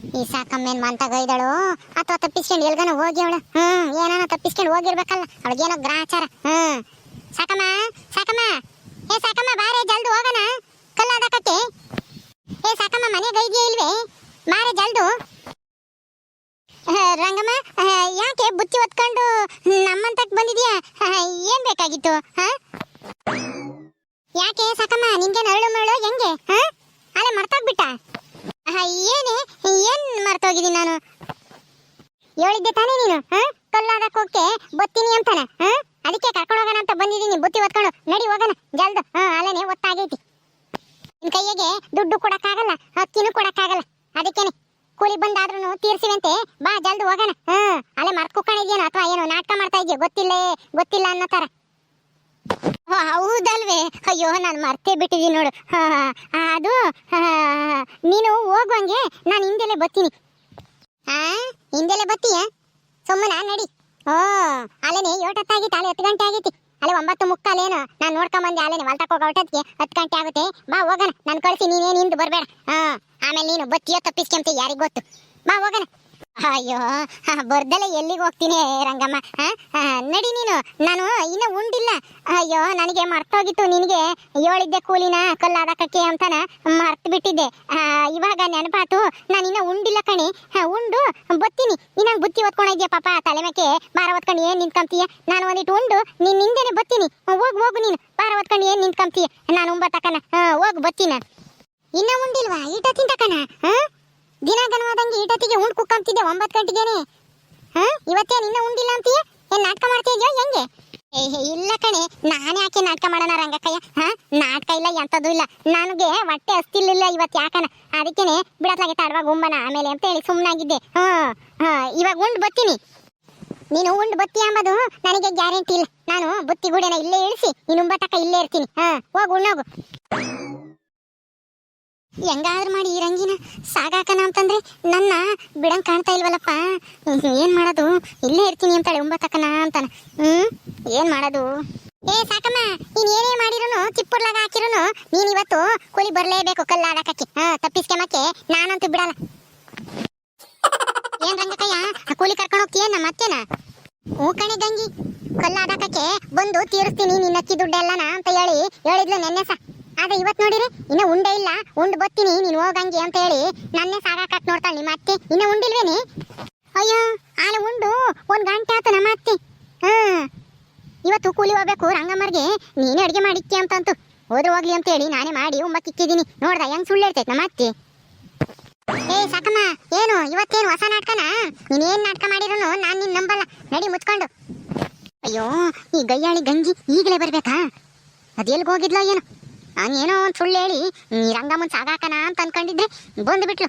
ಈ ಸಾಕಮ್ಮೇನ್ ಮಂತ ಗೈದಳು? ಅಥವಾ ತಪ್ಪಿಸ್ಕೊಂಡು ಎಲ್ಗನ ಹೋಗಿ ಅವಳು? ಹ್ಮ್, ಏನಾನ ತಪ್ಪಿಸ್ಕೊಂಡು ಹೋಗಿರ್ಬೇಕಲ್ಲ, ಅವಳಿಗೇನೋ ಗ್ರಾಚಾರ ಹ್ಮ್. ಸಾಕಮ್ಮ ಸಾಕಮ್ಮ. ಏ, ಸಾಕಮ್ಮ, ಬಾರೆ, ಜಲ್ದು ಹೋಗೋಣ. ಕಲ್ಲಾದಕಕ್ಕೆ ಏ, ಸಾಕಮ್ಮ, ಮನೆ ಗೈದ್ಯ ಇಲ್ವೇ? ಬಾರೆ, ಜಲ್ದು. ರಂಗಮ್ಮ ಯಾಕೆ ಬುತ್ತಿ ಹೊತ್ಕೊಂಡು ನಮ್ಮಂತಕ್ ಬಂದಿದ್ಯಾ? ಏನ್ ಬೇಕಾಗಿತ್ತು, ಹಾ? ಯಾಕೆ, ಸಾಕಮ್ಮ ನಿಂಗೆ ನರಳು ಮರಳು? ಹೆಂಗೆ, ಹಾ? ಅಲ್ಲೇ ಮರ್ತಾಗ್ಬಿಟ್ಟ? ಏನೇ? ಏನ್ ಮರ್ತೋಗಿದ್ದೀನಿ ನಾನು? ಹೇಳಿದ್ದೆ ತಾನೇ ನೀನು ಹಾ? ಹೋಗಕ್ಕೆ ಬತ್ತೀನಿ ಅಂತಾನೆ ಅದಕ್ಕೆ ಕರ್ಕೊಂಡು ಹೋಗೋಣ ಅಂತ ಬಂದಿದ್ದೀನಿ ಬುತ್ತಿ ಒತ್ಕೊಂಡು ನಡಿ ಹೋಗೋಣ ಜಲ್ದು. ಅಲ್ಲೇನೆ ಒತ್ತಾಗೈತಿ. ನಿನ್ ಕೈಯಾಗೆ ದುಡ್ಡು ಕೊಡಕ್ಕಾಗಲ್ಲ ಅಕ್ಕಿನೂ ಕೊಡಕ್ಕಾಗಲ್ಲ. ಅದಕ್ಕೇನೆ ಕೂಲಿ ಬಂದಾದ್ರೂ ತೀರ್ಸಿವಂತೆ. ಬಾ ಜಲ್ದು ಹೋಗೋಣ. ಹಾ ಅಲ್ಲೇ ಮರ್ತ್ ಕುಕ್ಕೊಂಡಿದ್ಯೇನೋ ಅಥವಾ ಏನೋ ನಾಟಕ ಮಾಡ್ತಾ ಇದೆಯೋ? ಗೊತ್ತಿಲ್ಲ ಗೊತ್ತಿಲ್ಲ ಅನ್ನೋ ಓ, ಹೌದಲ್ವೇ? ಅಯ್ಯೋ, ನಾನು ಮರ್ತೇ ಬಿಟ್ಟಿದ್ದೀನಿ ನೋಡು. ಅದು ನೀನು ಹೋಗುವಂಗೆ ನಾನು ಹಿಂದೆಲೆ ಬರ್ತೀನಿ. ಹಾ ಹಿಂದೆಲೆ ಬತ್ತೀಯ ಸುಮ್ಮನ ನಡಿ. ಓ, ಅಲ್ಲೇನೆ ಏಟತ್ತಾಗಿತ್ತು ಅಲ್ಲೇ ಹತ್ತು ಗಂಟೆ ಆಗೈತಿ. ಅಲ್ಲೇ ಒಂಬತ್ತು ಮುಕ್ಕಾಲೇನು ನಾನು ನೋಡ್ಕೊಂಬಂದೆ ಅಲ್ಲೇನೆ ಹೊಲ್ತಕ್ಕೆ ಹೋಗೋ ಹೊಟ್ಟದ್ಗೆ ಹತ್ತು ಗಂಟೆ ಆಗುತ್ತೆ. ಬಾ, ಹೋಗೋಣ, ನಾನು ಕಳಿಸಿ ನೀನೇನು ಹಿಂದೆ ಬರಬೇಡ. ಹಾಂ, ಆಮೇಲೆ ನೀನು ಬತ್ತಿಯೋ ತಪ್ಪಿಸ್ಕೊಂತ ಯಾರಿಗೆ ಗೊತ್ತು? ಬಾ, ಹೋಗೋಣ. ಅಯ್ಯೋ ಬರ್ದಲೆ ಎಲ್ಲಿಗೆ ಹೋಗ್ತೀನಿ ರಂಗಮ್ಮ? ನಡಿ ನೀನು. ನಾನು ಇನ್ನ ಉಂಡಿಲ್ಲ. ಅಯ್ಯೋ, ನನಗೆ ಮರ್ತೋಗಿತ್ತು ನಿನಗೆ. ಹೇಳಿದ್ದೆ ಕೂಲಿನ ಕಲ್ಲಾದಕಕ್ಕೆ ಅಂತಾನ ಮರ್ತು ಬಿಟ್ಟಿದ್ದೆ. ಇವಾಗ ನೆನಪಾತು, ನಾನು ಇನ್ನ ಉಂಡಿಲ್ಲ ಕಣಿ. ಉಂಡು, ಬತ್ತೀನಿ. ಇನ್ನ ಬುತ್ತಿ ಹೊತ್ಕೊಂಡಿದ್ಯಾ ಪಾಪ ತಲೆ ಮೇಕೆ. ಬಾರ ಹೊತ್ಕೊಂಡು ಏನ್ ನಿಂತ್ಕೊಂತೀಯ? ನಾನು ಒಂದಿಟ್ಟು ಉಂಡು, ನಿನ್ ಹಿಂದೆನೆ ಬತ್ತೀನಿ. ಹೋಗು ಹೋಗು ನೀನು. ಬಾರ ಹೊತ್ಕೊಂಡು ಏನು ನಿಂತ್ಕೊಂತೀಯ? ನಾನು ಉಂಬತ್ತಕನ ಹೋಗು, ಬತ್ತೀನ. ನಾನು ಇನ್ನ ಉಂಡಿಲ್ವಾ? ಈಟ ತಿಂತಕನ ಹಾ? ದಿನ ಗನವಾದಂಗೆ ಈಟತ್ತಿಗೆ ಉಂಡ್ ಕುಕ್ಕಂತಿದ್ದೆ, ಒಂಬತ್ತು ಗಂಟೆಗೇನೆ. ಹಾ ಇವತ್ತೇನು ನಿನ್ನ ಉಂಡಿಲ್ಲ ಅಂತೀಯ? ಏನ್ ನಾಟಕ ಮಾಡ್ತಾ ಇದೆಯೋ, ಹೆಂಗೆ? ಏ ಇಲ್ಲ ಕಣೆ, ನಾನೇ ಯಾಕೆ ನಾಟಕ ಮಾಡೋಣ ರಂಗಕ್ಕಯ್ಯ? ಹಾ, ನಾಟಕ ಇಲ್ಲ, ಎಂಥದ್ದು ಇಲ್ಲ. ನನಗೆ ಹೊಟ್ಟೆ ಹಸ್ತಿರ್ಲಿಲ್ಲ ಇವತ್ತು ಯಾಕನ? ಅದಕ್ಕೇನೆ ಬಿಡತ್ಲಾಗೆ ತಡವಾಗ ಗುಂಬನ ಆಮೇಲೆ ಅಂತ ಹೇಳಿ ಸುಮ್ಮನಾಗಿದ್ದೆ ಹಾ ಹಾ, ಇವಾಗ ಉಂಡು ಬತ್ತೀನಿ. ನೀನು ಉಂಡು ಬತ್ತಿ ಅಂಬದು ನನಗೆ ಗ್ಯಾರಂಟಿ ಇಲ್ಲ. ನಾನು ಬುತ್ತಿ ಗೂಡೆನ ಇಲ್ಲೇ ಇಳಿಸಿ, ನೀನು ಉಂಬತಕ್ಕ ಇಲ್ಲೇ ಇರ್ತೀನಿ. ಹಾ, ಹೋಗು ಉಣ್ಣೋಗು ಹೆಂಗಾದ್ರೂ ಮಾಡಿ ಈ ರಂಗಿನ ಸಾಗಾಕನ ಅಂತಂದ್ರೆ ನನ್ನ ಬಿಡಂಗ್ ಕಾಣ್ತಾ ಇಲ್ವಲ್ಲಪ್ಪ. ಏನ್ ಮಾಡೋದು? ಇಲ್ಲೇ ಇರ್ತೀನಿ ಅಂತಾಳೆ ಒಂಬತ್ತಕ್ಕನ ಅಂತಾನ. ಹ್ಮ್, ಏನ್ ಮಾಡೋದು? ಏ, ಸಾಕಮ್ಮ, ನೀನ್ ಏನೇ ಮಾಡಿರೋನು ಚಿಪ್ಪುರ್ಲಾಗ ಹಾಕಿರೋನು, ನೀನ್ ಇವತ್ತು ಕೂಲಿ ಬರ್ಲೇಬೇಕು ಕಲ್ಲಾಡಕಕ್ಕೆ ಹಾ, ತಪ್ಪಿಸ್ಕೆಮಕ್ಕೆ ನಾನಂತೂ ಬಿಡಲ್ಲ. ಏನ್ ರಂಗಕಯ್ಯ ಕೂಲಿ ಕರ್ಕೊಂಡು ಹೋಗ್ತೀಯ ನಮ್ಮ ಅತ್ತೆನ? ಹ್ಞೂ ಕಣೆ ಗಂಗಿ ಕಲ್ಲಾಡಕಕ್ಕೆ ಬಂದು ತೀರಿಸ್ತೀನಿ ನಿನ್ನ ಅಕ್ಕಿ ದುಡ್ಡೆಲ್ಲನ ಅಂತ ಹೇಳಿ ಹೇಳಿದ್ಲು ನೆನ್ನೆ ಸಹ ಆದ್ರೆ ಇವತ್ ನೋಡಿರಿ, ಇನ್ನ ಉಂಡೆ ಇಲ್ಲ, ಉಂಡ್ ಬತ್ತೀನಿ, ನೀನ್ ಹೋಗಂಗೆ ಅಂತ ಹೇಳಿ ನನ್ನೇ ಸಾಗಾಕತ್ ನೋಡ್ತಾಳೆ ನಿಮ್ಮ ಅತ್ತೆ. ಇನ್ನ ಉಂಡಿಲ್ವೇನಿ? ಅಯ್ಯೋ ಆಲೆ ಉಂಡು, ಒಂದ್ ಗಂಟೆ ಆತು ನಮ್ಮ ಅತ್ತೆ. ಹ್ಮ್ ಇವತ್ತು ಕೂಲಿ ಹೋಗ್ಬೇಕು, ರಂಗಮ್ಮರ್ಗೆ ನೀನೇ ಅಡಿಗೆ ಮಾಡಿಕ್ಕೆ ಅಂತಂತು. ಹೋದ್ರೆ ಹೋಗ್ಲಿ ಅಂತ ಹೇಳಿ ನಾನೇ ಮಾಡಿ ಉಂಬಕ್ಕಿಕ್ಕಿದ್ದೀನಿ ನೋಡ್ದ, ಹೆಂಗ್ ಸುಳ್ಳು ಹೇಳ್ತೈತೆ ನಮ್ಮ ಅತ್ತೆ. ಏ, ಸಾಕಮ್ಮ, ಏನು, ಇವತ್ತೇನು ಹೊಸ ನಾಟಕನ? ನೀನೇನ್ ನಾಟಕ ಮಾಡಿರೋನು ನಾನ್ ನಿನ್ ನಂಬಲ್ಲ. ನಡಿ ಮುಚ್ಕೊಂಡು. ಅಯ್ಯೋ, ಈ ಗಯ್ಯಾಳಿ ಗಂಜಿ ಈಗಲೇ ಬರ್ಬೇಕಾ? ಹೋಗಿದ್ಲೋ ಏನು? ಏನೋ ಒಂದು ಸುಳ್ಳು ಹೇಳಿ ರಂಗಮ್ಮನ್ ಸಾಗಾಕನ ಅಂತ ಅನ್ಕೊಂಡಿದ್ರೆ ಬಂದು ಬಿಟ್ಲು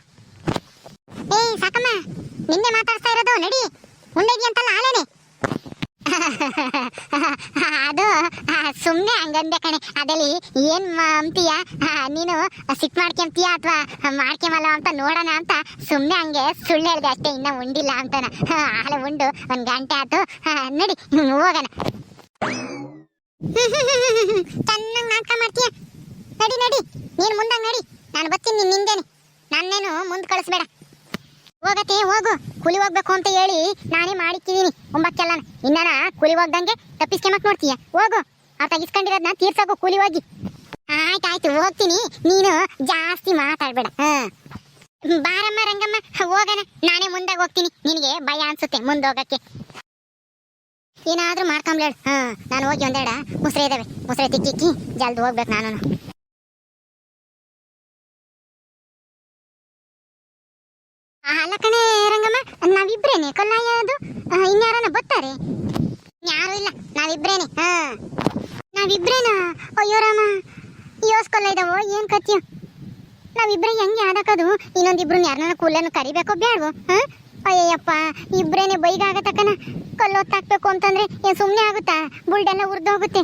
ಏ, ಸಾಕಮ್ಮ, ನಿನ್ನೆ ಮಾತಾಡ್ತಾ ಇರೋದು, ನಡಿ ಉಂಡೆಗಿ ಅಂತಲ್ಲ ಆಲೇನೆ ಅದು ಸುಮ್ಮನೆ ಹಂಗಂದೆ ಕಣೆ. ಅದಲ್ಲಿ, ಏನ್ ಅಂತೀಯ? ನೀನು ಸಿಟ್ ಮಾಡ್ಕೊಂತೀಯ ಅಥವಾ ಮಾಡ್ಕೊಂಬಲ್ಲ ಅಂತ ನೋಡೋಣ ಅಂತ ಸುಮ್ಮನೆ ಹಂಗೆ ಸುಳ್ಳು ಹೇಳಿದೆ ಅಷ್ಟೇ, ಇನ್ನ ಉಂಡಿಲ್ಲ ಅಂತಾನ. ಹಾಲೆ ಉಂಡು, ಒಂದ್ ಗಂಟೆ ಆಯ್ತು. ನಡಿ, ಹೋಗೋಣ. ಚೆನ್ನಾಗಿ ನಾಟಕ ಮಾಡ್ತೀಯ? ನಡಿ ನಡಿ. ನೀನು ಮುಂದಂಗೆ ನಡಿ. ನಾನು ಬರ್ತೀನಿ ನಿನ್ನ ನಿಂದೇನೆ ನನ್ನೇನು ಮುಂದೆ ಕಳಿಸ್ಬೇಡ. ಹೋಗತ್ತೆ, ಹೋಗು. ಕುಲಿ ಹೋಗ್ಬೇಕು ಅಂತ ಹೇಳಿ ನಾನೇ ಮಾಡಿಕ್ಕಿದ್ದೀನಿ ಒಂಬಕ್ಕೆಲ್ಲ ಇನ್ನ ಕುಲಿ ಹೋಗ್ದಂಗೆ ತಪ್ಪಿಸ್ಕೊಂಬಕ್ ನೋಡ್ತೀಯ? ಹೋಗು. ಆ ನಾನು ತೀರ್ಸೋಕು ಕೂಲಿ ಹೋಗಿ. ಆಯ್ತಾಯ್ತು ಹೋಗ್ತೀನಿ. ನೀನು ಜಾಸ್ತಿ ಮಾತಾಡ್ಬೇಡ. ಹ್ಮ್ ಬಾರಮ್ಮ, ರಂಗಮ್ಮ. ಹೋಗೋಣ. ನಾನೇ ಮುಂದಾಗ ಹೋಗ್ತೀನಿ. ನಿನಗೆ ಭಯ ಅನ್ಸುತ್ತೆ ಮುಂದೆ ಹೋಗಕ್ಕೆ. ಏನಾದರೂ ಮಾಡ್ಕೊಂಬ್ಲೇಳು ಹಾ. ನಾನು ಹೋಗಿ ಒಂದೆರಡ ಮುಸ್ರೆ ಇದಾವೆ. ಮುಸ್ರೆ ತಿಕ್ಕಿಕ್ಕಿ ಜಲ್ದಿ ಹೋಗ್ಬೇಕು ನಾನು ಅಲ್ಲ ಕಣೆ ರಂಗಮ್ಮ, ನಾವಿಬ್ರೇನೆ ಕೊಲ್ಲಾಯೋದು. ಇನ್ಯಾರನ ಬರ್ತಾರೆ? ಯಾರು ಇಲ್ಲ, ನಾವಿಬ್ರೇನೆ ಹಾ ನಾವಿಬ್ರೇನ? ಅಯ್ಯೋ ರಾಮ ಯೋಸ್ಕೊಲ್ಲ ಇದಾವೋ ಏನ್ ಕತ್ಯ ನಾವಿಬ್ರೇ ಹೆಂಗೆ ಆಡಕದು ಇನ್ನೊಂದಿಬ್ರು ಯಾರನ್ನ ಕೂಲನ್ನು ಕರಿಬೇಕೋ ಬೇಡವೋ ಹಾ ಅಯ್ಯಪ್ಪ ಇಬ್ರೇನೆ ಬೈಗಾಗತಕ್ಕನ ಕಲ್ಲು ಹೊತ್ತಾಕ್ಬೇಕು ಅಂತಂದ್ರೆ ಏನ್ ಸುಮ್ಮನೆ ಆಗುತ್ತಾ? ಬುಲ್ಡೆಲ್ಲ ಉರ್ದೋಗುತ್ತೆ.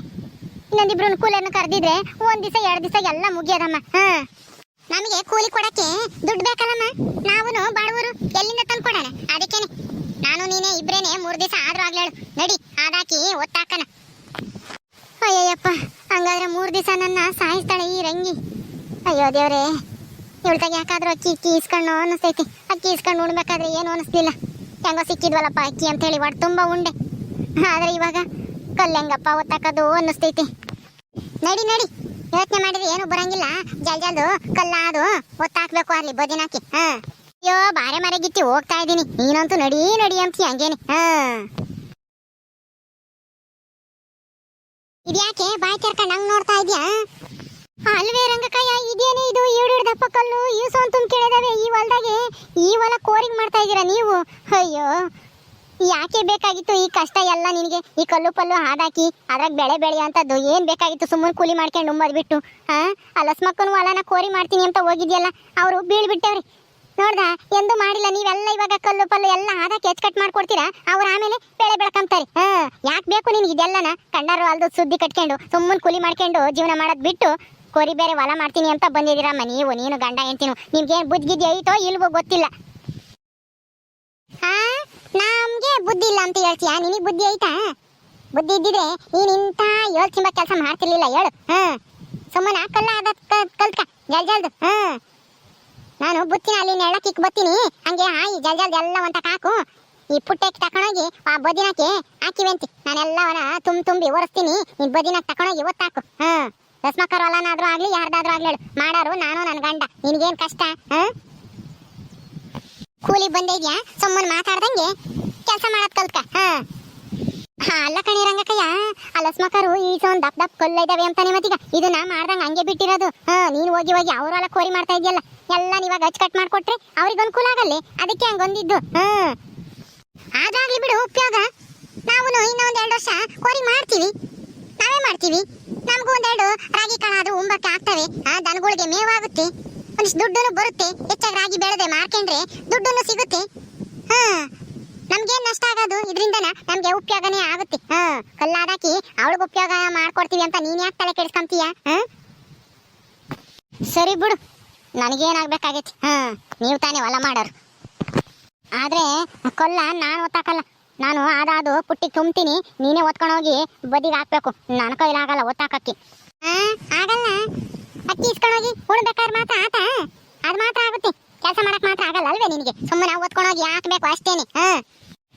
ಇನ್ನೊಂದಿಬ್ರು ಕೂಲನ್ನು ಕರೆದಿದ್ರೆ ಒಂದ್ ದಿವಸ, ಎರಡ್ ದಿವಸ ಎಲ್ಲ ಮುಗಿಯೋದಮ್ಮ ಹಾ ನಮಗೆ ಕೂಲಿ ಕೊಡಕ್ಕೆ ದುಡ್ಡು ಬೇಕಲ್ಲಮ್ಮ? ನಾವುನು ಬಡವರು, ಎಲ್ಲಿಂದ ತಂದು ಕೊಡೋಣ? ಅದಕ್ಕೇನೆ. ನಾನು ನೀನೇ ಇಬ್ರೇನೆ ಮೂರು ದಿವಸ ಆದ್ರೂ ಆಗ್ಲೇಳು ನಡಿ ಅದಾಕಿ ಒತ್ತಾಕನ. ಅಯ್ಯಯ್ಯಪ್ಪ, ಹಂಗಾದ್ರೆ ಮೂರು ದಿವಸ ನನ್ನ ಸಾಯಿಸ್ತಾಳೆ ಈ ರಂಗಿ. ಅಯ್ಯೋ ದೇವ್ರೇ ಇವಳ್ತಾಗ ಯಾಕಾದ್ರೂ ಅಕ್ಕಿ ಇಕ್ಕಿ ಇಸ್ಕೊಂಡು ಅನಿಸ್ತೈತಿ ಅಕ್ಕಿ ಇಸ್ಕೊಂಡು ಉಣ್ಬೇಕಾದ್ರೆ ಏನು ಅನಿಸ್ತಿಲ್ಲ ಹೆಂಗೋ ಸಿಕ್ಕಿದ್ವಲ್ಲಪ್ಪ ಅಕ್ಕಿ ಅಂತೇಳಿ ಒಟ್ಟು ತುಂಬ ಉಂಡೆ. ಆದ್ರೆ ಇವಾಗ ಕಲ್ಲೆಂಗಪ್ಪ ಒತ್ತಾಕದು ಅನ್ನಿಸ್ತೈತಿ. ನಡಿ ನಡಿ. ಯೋಚನೆ ಮಾಡಿದ್ರೆ ಏನು ಬರಂಗಿಲ್ಲ. ಜಲ್ ಜಲ್ದು ಕಲ್ಲ ಅದು ಒತ್ತಾಕ್ಬೇಕು ಅಲ್ಲಿ, ಬದಿನಾಕಿ. ಹಾ. ಅಯ್ಯೋ, ಬಾರೆ ಮರೆ ಗಿತ್ತಿ ಹೋಗ್ತಾ ಇದ್ದೀನಿ. ನೀನಂತೂ ನಡಿ ನಡಿ ಅಂತ ಹಂಗೇನೆ. ಹಾ. ಇದ್ಯಾಕೆ? ಬಾಯ್ ತೆರ್ಕೊಂಡು ಹಂಗ್ ನೋಡ್ತಾ ಇದ್ಯಾ? ಅಲ್ವೇ ರಂಗಕಯ್ಯ, ಇದೇನೆ ಇದು? ಏಳು ದಪ್ಪ ಕಲ್ಲು ಈಸು ಅಂತ ಕೇಳಿದಾವೆ ಈ ಹೊಲ್ದಾಗೆ. ಈ ಹೊಲ ಕೋರಿಂಗ್ ಮಾಡ್ತಾ ಇದೀರಾ ನೀವು. ಅಯ್ಯೋ ಯಾಕೆ ಬೇಕಾಗಿತ್ತು ಈ ಕಷ್ಟ ಎಲ್ಲ ನಿನಗೆ? ಈ ಕಲ್ಲು ಪಲ್ಲು ಹಾದಾಕಿ, ಅದ್ರಾಗ ಬೆಳೆ ಬೆಳೆ ಅಂತದ್ದು ಏನ್ ಬೇಕಾಗಿತ್ತು? ಸುಮ್ಮನೆ ಕೂಲಿ ಮಾಡ್ಕೊಂಡು ಉಂಬದ್ ಬಿಟ್ಟು ಹಾ ಅಲಸ್ಮಕ್ಕನು ಹೊಲನ ಕೋರಿ ಮಾಡ್ತೀನಿ ಅಂತ ಹೋಗಿದ್ಯಲ್ಲ, ಅವರು ಬೀಳ್ಬಿಟ್ಟವ್ರಿ. ನೋಡ್ದ, ಎಂದು ಮಾಡಿಲ್ಲ, ನೀವೆಲ್ಲ ಇವಾಗ ಕಲ್ಲು ಪಲ್ಲು ಎಲ್ಲ ಹಾದಾಕಿ ಹೆಚ್ಚು ಕಟ್ ಮಾಡ್ಕೊಡ್ತೀರಾ? ಅವ್ರು ಆಮೇಲೆ ಬೆಳೆ ಬೆಳ್ಕೊಂತಾರೆ ಹಾ ಯಾಕೆ ಬೇಕು ನಿನ್ಗೆ ಇದೆಲ್ಲನ? ಕಂಡಾರು ಅಲ್ದು ಸುದ್ದಿ ಕಟ್ಕೊಂಡು, ಸುಮ್ಮನೆ ಕೂಲಿ ಮಾಡ್ಕೊಂಡು ಜೀವನ ಮಾಡೋದ್ ಬಿಟ್ಟು, ಕೋರಿ ಬೇರೆ ಹೊಲ ಮಾಡ್ತೀನಿ ಅಂತ ಬಂದಿದ್ದೀರಮ್ಮ ನೀವು, ನೀನು ಗಂಡ ಹೆಂಡ್ತಿನು, ನಿಮ್ಗೇನು ಬುದ್ಧಿಗಿದ್ದಿ ಐತೋ ಇಲ್ವೋ ಗೊತ್ತಿಲ್ಲ. ಹಾ ನಮ್ಗೆ ಬುದ್ಧಿ ಇಲ್ಲ ಅಂತ ಹೇಳ್ತೀಯ? ನಿನಗೆ ಬುದ್ಧಿ ಐತಾ? ಬುದ್ಧಿ ಇದ್ದಿದ್ರೆ ನೀನು ಇಂಥ ಏಳು ತಿಂಬ ಕೆಲಸ ಮಾಡ್ತಿರ್ಲಿಲ್ಲ ಹೇಳು. ಹಾ ಸುಮ್ಮನೆ ಕಲ್ಲ ಅದ ಕಲ್ತ್ಕ, ಜಲ್ ಜಲ್ದು. ಹಾ ನಾನು ಬುತ್ತಿನ ಅಲ್ಲಿ ಕಿಕ್ ಬತ್ತೀನಿ ಹಂಗೆ ಹಾಯಿ, ಜಲ್ ಜಲ್ದು ಎಲ್ಲ ಒಂತ ಹಾಕು. ಈ ಪುಟ್ಟಕ್ಕೆ ತಕೊಂಡೋಗಿ ಆ ಬದಿನಕ್ಕೆ ಹಾಕಿವೆಂತಿ ನಾನೆಲ್ಲವನ ತುಂಬ ತುಂಬಿ ಒರೆಸ್ತೀನಿ. ನೀನು ಬದಿನಕ್ಕೆ ತಕೊಂಡೋಗಿ ಒತ್ತಾಕು ಹಾ ರಸ್ಮಕರ್ ಹೊಲನಾದ್ರೂ ಆಗ್ಲಿ, ಯಾರ್ದಾದ್ರೂ ಆಗಲಿ ಹೇಳು. ಮಾಡಾರು ನಾನು ನನ್ನ ಗಂಡ. ನಿನಗೇನು ಕಷ್ಟ? ಹಾ ಕೂಲಿ ಬಂದಿದ್ಯಾ ಸುಮ್ಮನೆ ಮಾತಾಡ್ದಂಗೆ ಕೆಲಸ ಮಾಡದ್ ಕಲ್ತ್ಕ, ಹಾ. ಹಾ, ಅಲ್ಲ ಕಣಿ ರಂಗಕ್ಕಯ್ಯ ಅಲಸ್ಮಕರು ಈ ಒಂದ್ ದಪ್ ದಪ್ ಕೊಲ್ಲ ಇದಾವೆ ಅಂತಾನೆ ಮತ್ತೀಗ ಇದನ್ನ ಮಾಡ್ದಂಗ ಹಂಗೆ ಬಿಟ್ಟಿರೋದು. ಹಾ, ನೀನ್ ಹೋಗಿ ಹೋಗಿ ಅವರೆಲ್ಲ ಕೋರಿ ಮಾಡ್ತಾ ಇದೆಯಲ್ಲ ಎಲ್ಲ ನೀವಾಗ ಅಚ್ ಕಟ್ ಮಾಡ್ಕೊಟ್ರೆ ಅವ್ರಿಗೆ ಅನುಕೂಲ ಆಗಲ್ಲ? ಅದಕ್ಕೆ ಹಂಗೊಂದಿದ್ದು ಹಾ. ಅದಾಗ್ಲಿ ಬಿಡು, ಉಪಯೋಗ. ನಾವು ಇನ್ನೊಂದ್ ಎರಡು ವರ್ಷ ಕೋರಿ ಮಾಡ್ತೀವಿ. ನಾವೇ ಮಾಡ್ತೀವಿ. ನಮಗೂ ಒಂದೆರಡು ರಾಗಿ ಕಾಳಾದ್ರೂ ಉಂಬಕ್ಕೆ ಆಗ್ತವೆ. ಆ, ದನಗಳಿಗೆ ಮೇವಾಗುತ್ತೆ ಒಂದಿಷ್ಟು ದುಡ್ಡು ಬರುತ್ತೆ, ಹೆಚ್ಚಾಗಿ ರಾಗಿ ಬೆಳೆದೆ ಮಾರ್ಕೊಂಡ್ರೆ ದುಡ್ಡು ಸಿಗುತ್ತೆ. ಹಾ, ನಮ್ಗೇನ್ ನಷ್ಟ ಆಗೋದು? ಇದರಿಂದನ? ನಮ್ಗೆ ಉಪಯೋಗನೇ ಆಗುತ್ತೆ. ಹಾ, ಕಲ್ಲಾದಾಕಿ ಅವಳಿಗೆ ಉಪಯೋಗ ಮಾಡ್ಕೊಡ್ತೀವಿ ಅಂತ ನೀನ್ ಯಾಕೆ ತಲೆ ಕೆಡಿಸ್ಕೊಂತೀಯ? ಹಾ? ಸರಿ ಬಿಡು, ನನಗೇನಾಗ್ಬೇಕಾಗೈತಿ. ಹಾ, ನೀವು ತಾನೇ ಹೊಲ ಮಾಡೋರು. ಆದ್ರೆ ಕೊಲ್ಲ ನಾನು ಒತ್ತಾಕಲ್ಲ. ನಾನು ಅದಾದು ಪುಟ್ಟಿ ತುಂಬ್ತೀನಿ, ನೀನೇ ಓದ್ಕೊಂಡೋಗಿ ಬದಿಗೆ ಹಾಕ್ಬೇಕು. ನನ್ನ ಕೈಲಾಗಲ್ಲ ಆ ಆಗಲ್ಲ. ಅಕ್ಕಿ ಇಸ್ಕೊಂಡೋಗಿ ಉಣ್ಬೇಕಾದ್ರೆ ಮಾತ್ರ ಆತ. ಅದು ಮಾತ್ರ ಆಗುತ್ತೆ. ಕೆಲಸ ಮಾಡಕ್ ಮಾತ್ರ ಆಗಲ್ಲ ಅಲ್ವೇ ನಿನಗೆ? ಸುಮ್ಮನೆ ಓದ್ಕೊಂಡೋಗಿ ಹಾಕ್ಬೇಕು ಅಷ್ಟೇನೆ. ಹಾ.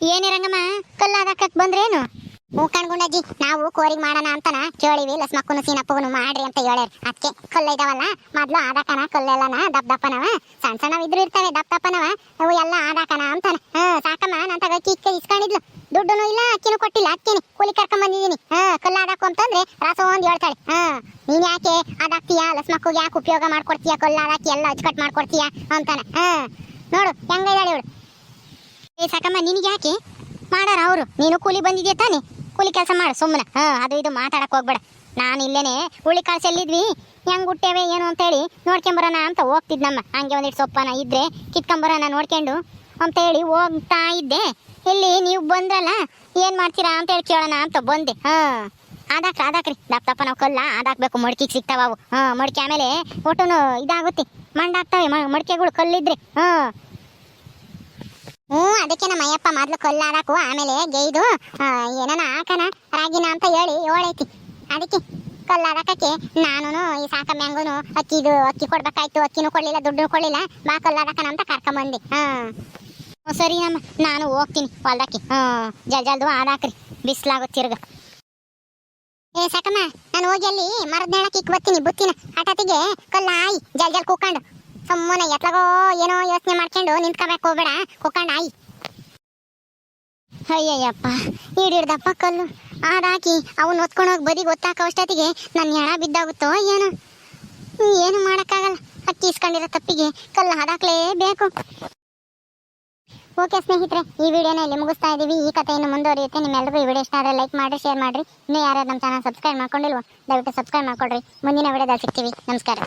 ಏನೇ ರಂಗಮ್ಮ ಕಲ್ಲಾದಕ್ಕಕ್ ಬಂದ್ರೇನು? ಕಣ್ಗುಂಡಜ್ಜಿ ನಾವು ಕೋರಿಗೆ ಮಾಡೋಣ ಅಂತನ? ಕೇಳಿವಿ ಲಸ್ಮಕ್ಕನು ಸೀನಪ್ಪಗನು ಮಾಡ್ರಿ ಅಂತ ಹೇಳ್ಯಾರ. ಅದಕ್ಕೆ ಕೊಲ್ಲ ಇದಾವಲ್ಲ, ಮೊದ್ಲು ಆದಾಕನ, ಕಲ್ಲೆಲ್ಲನ ದಪ್ಪ ದಪ್ಪನವ. ಸಣ್ಣ ಸಣ್ಣ ಇದ್ರು ಇರ್ತವೆ ದಪ್ಪ ದಪ್ಪನವ. ಅವು ಎಲ್ಲ ಆದಾಕನ ಅಂತಾನ. ಹಾ, ಸಾಕಮ್ಮ, ನಾನು ಇಕ್ಕ ಇಸ್ಕೊಂಡಿದ್ಲು. ದುಡ್ಡುನು ಇಲ್ಲ, ಅಕ್ಕಿನು ಕೊಟ್ಟಿಲ್ಲ ಅಕ್ಕಿನಿ ಕೂಲಿ ಕರ್ಕೊಂಡ್ ಬಂದಿದ್ದೀನಿ. ಹಾ, ಕಲ್ಲ ಆದಾಕು ಅಂತಂದ್ರೆ ರಾಸ ಒಂದು ಹೇಳ್ತಾಳೆ. ಹಾ, ನೀನ್ ಯಾಕೆ ಅದಾಕ್ತೀಯ? ಲಸ್ಮಕ್ಕಗೆ ಯಾಕೆ ಉಪಯೋಗ ಮಾಡ್ಕೊಡ್ತೀಯ? ಕಲ್ಲ ಆದಾಕಿ ಎಲ್ಲ ಅಚ್ಚುಕಟ್ ಮಾಡ್ಕೊಡ್ತೀಯ? ಅಂತಾನೆ. ಹಾ, ನೋಡು ಹೆಂಗೈದಾಳೆ ಇವಳು. ಏ, ಸಾಕಮ್ಮ ನಿನಗೆ ಯಾಕೆ ಮಾಡಾರ ಅವರು. ನೀನು ಕೂಲಿ ಬಂದಿದ್ಯಾ ತಾನೆ? ಕೂಲಿ ಕೆಲಸ ಮಾಡು ಸುಮ್ಮನೆ ಹಾ, ಅದು ಇದು ಮಾತಾಡಕ್ ಹೋಗ್ಬೇಡ. ನಾನು ಇಲ್ಲೇನೆ, ಹುಳಿ ಚೆಲ್ಲಿದ್ವಿ ಹೆಂಗ್ ಹುಟ್ಟೇವೆ, ಏನು ಅಂತೇಳಿ ನೋಡ್ಕೊಂಬರೋಣ ಅಂತ ಹೋಗ್ತಿದ್ನಮ್ಮ ಹಂಗೆ ಒಂದಿಟ್ಟು ಸೊಪ್ಪನ ಇದ್ರೆ ಕಿತ್ಕೊಂಬರೋಣ ನೋಡ್ಕೊಂಡು ಅಂತ ಹೇಳಿ ಹೋಗ್ತಾ ಇದ್ದೆ. ಇಲ್ಲಿ ನೀವು ಬಂದ್ರಲ್ಲ? ಏನು ಮಾಡ್ತೀರಾ ಅಂತ ಹೇಳಿ ಕೇಳೋಣ ಅಂತ ಬಂದೆ. ಹಾ. ಅದಾಕ್ರಿ ಅದಾಕ್ರಿ. ದಪ್ಪ ದಪ್ಪ ನಾವು ಕಲ್ಲ ಅದಾಕ್ಬೇಕು, ಮಡ್ಕಿಗೆ ಸಿಗ್ತಾವ ಅವು ಹಾ, ಮಡ್ಕೆ ಆಮೇಲೆ ಒಟ್ಟು ಇದಾಗುತ್ತೆ. ಮಂಡಾಗ್ತವೆ ಮಡ್ಕೆಗಳು ಕಲ್ಲಿದ್ರೆ. ಹಾ. ಹ್ಞೂ, ಅದಕ್ಕೆ ನಮ್ಮ ಅಯ್ಯಪ್ಪ ಮೊದ್ಲು ಕೊಲ್ಲಾಡಕು ಆಮೇಲೆ ಗೈದು ಏನನ ಹಾಕನ, ರಾಗಿನ ಅಂತ ಹೇಳಿ ಹೇಳೈತಿ ಅದಕ್ಕೆ ಕೊಲ್ಲಾಡಕಕ್ಕೆ ನಾನು ಈ ಸಾಕಮ್ಮ ಹೆಂಗುನು ಅಕ್ಕಿದು, ಅಕ್ಕಿ ಕೊಡ್ಬೇಕಾಯ್ತು, ಅಕ್ಕಿನೂ ಕೊಡ್ಲಿಲ್ಲ, ದುಡ್ಡು ಕೊಡ್ಲಿಲ್ಲ, ಬಾ ಕೊಲ್ಲಾಡಕನ ಅಂತ ಕರ್ಕೊಂಬಂದೆ ಹಾ. ಸರಿ ನಮ್ಮ, ನಾನು ಹೋಗ್ತೀನಿ ಹೊಲ್ದಕ್ಕೆ. ಹ್ಞೂ, ಜಲ್ ಜಲ್ದು ಆಡಾಕ್ರಿ ಬಿಸಿಲಾಗುತ್ತೆ ತಿರ್ಗ. ಏ, ಸಾಕಮ್ಮ, ನಾನು ಹೋಗಿ ಅಲ್ಲಿ ಮರದ ನೆಳಕ್ಕೆ ಇಕ್ ಬುತ್ತಿನ ಹಠಾತಿಗೆ ಕಲ್ಲಾಯಿ, ಜಲ್ ಜಲ್ ಕೂಕೊಂಡು. ಸುಮ್ಮನೆ ಎತ್ಲಗೋ ಏನೋ ಯೋಚನೆ ಮಾಡ್ಕೊಂಡು ನಿಂತ್ಕೋಬೇಕು, ಹೋಗ್ಬೇಡ. ಕುಕ್ಕಂಡ ಆಯಿ. ಅಯ್ಯಯ್ಯಪ್ಪ ಹಿಡಿಡ್ದಪ್ಪ ಕಲ್ಲು. ಅದಾಕಿ ಅವನ್ ಹೊತ್ಕೊಂಡು ಹೋಗಿ ಬದಿ ಗೊತ್ತಾಕೋ ಅಷ್ಟೊತ್ತಿಗೆ ನನ್ನ ಹೆಣ ಬಿದ್ದಾಗುತ್ತೋ ಏನೋ. ಏನು ಮಾಡೋಕ್ಕಾಗಲ್ಲ. ಅಕ್ಕಿ ಇಸ್ಕೊಂಡಿರೋ ತಪ್ಪಿಗೆ ಕಲ್ಲು ಹಾದಾಕ್ಲೇಬೇಕು. ಓಕೆ ಸ್ನೇಹಿತರೆ, ಈ ವಿಡಿಯೋನ ಇಲ್ಲಿ ಮುಗಿಸ್ತಾ ಇದೀವಿ. ಈ ಕಥೆಯನ್ನು ಮುಂದುವರಿಯುತ್ತೆ. ನಿಮ್ಮೆಲ್ಲರಿಗೂ ಈ ವಿಡಿಯೋ ಇಷ್ಟ ಆದರೆ ಲೈಕ್ ಮಾಡಿ, ಶೇರ್ ಮಾಡಿರಿ. ಇನ್ನೂ ಯಾರ್ಯಾರು ನಮ್ಮ ಚಾನಲ್ ಸಬ್ಸ್ಕ್ರೈಬ್ ಮಾಡ್ಕೊಂಡಿಲ್ವೋ, ದಯವಿಟ್ಟು ಸಬ್ಸ್ಕ್ರೈಬ್ ಮಾಡ್ಕೊಡ್ರಿ. ಮುಂದಿನ ವಿಡಿಯೋದಲ್ಲಿ ಸಿಗ್ತೀವಿ. ನಮಸ್ಕಾರ.